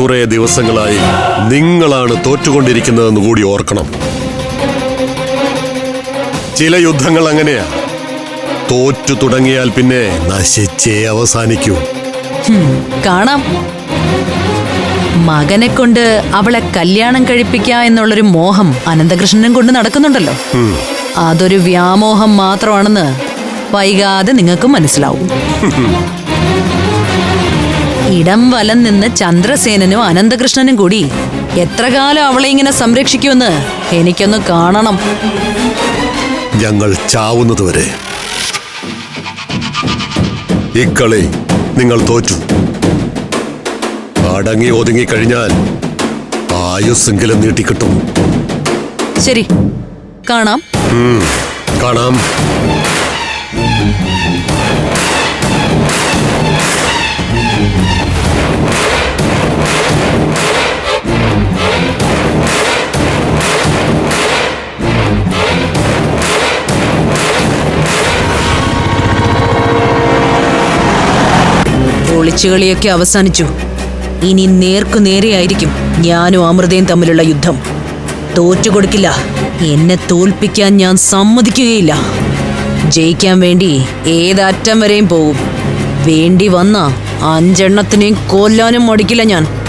കുറെ ദിവസങ്ങളായി നിങ്ങളാണ് തോറ്റുകൊണ്ടിരിക്കുന്നതെന്ന് കൂടി ഓർക്കണം. ചില യുദ്ധങ്ങൾ അങ്ങനെയാ. തോറ്റു തുടങ്ങിയാൽ പിന്നെ നശിച്ചേ അവസാനിക്കൂ. കാണാം. മകനെ കൊണ്ട് അവളെ കല്യാണം കഴിപ്പിക്കാം എന്നുള്ളൊരു മോഹം അനന്തകൃഷ്ണനും കൊണ്ട് നടക്കുന്നുണ്ടല്ലോ. അതൊരു വ്യാമോഹം മാത്രമാണെന്ന് വൈകാതെ നിങ്ങൾക്ക് മനസ്സിലാവും. ഇടം വലം നിന്ന് ചന്ദ്രസേനനും അനന്തകൃഷ്ണനും കൂടി എത്ര കാലം അവളെ ഇങ്ങനെ സംരക്ഷിക്കുമെന്ന് എനിക്കൊന്ന് കാണണം. ഞങ്ങൾ ചാവുന്നതുവരെ ഇക്കളി നിങ്ങൾ തോറ്റു. അടങ്ങി ഒതുങ്ങി കഴിഞ്ഞാൽ ആയുസ്സെങ്കിലും നീട്ടിക്കിട്ടും. ശരി കാണാം. കാണാം. ഒളിച്ചുകളിയൊക്കെ അവസാനിച്ചു. ഇനി നേർക്കു നേരെയായിരിക്കും ഞാനും അമൃതയും തമ്മിലുള്ള യുദ്ധം. തോറ്റുകൊടുക്കില്ല. എന്നെ തോൽപ്പിക്കാൻ ഞാൻ സമ്മതിക്കുകയില്ല. ജയിക്കാൻ വേണ്ടി ഏതറ്റം വരെയും പോകും വേണ്ടി വന്ന അഞ്ചെണ്ണത്തിനെയും കൊല്ലാനും മടിക്കില്ല ഞാൻ.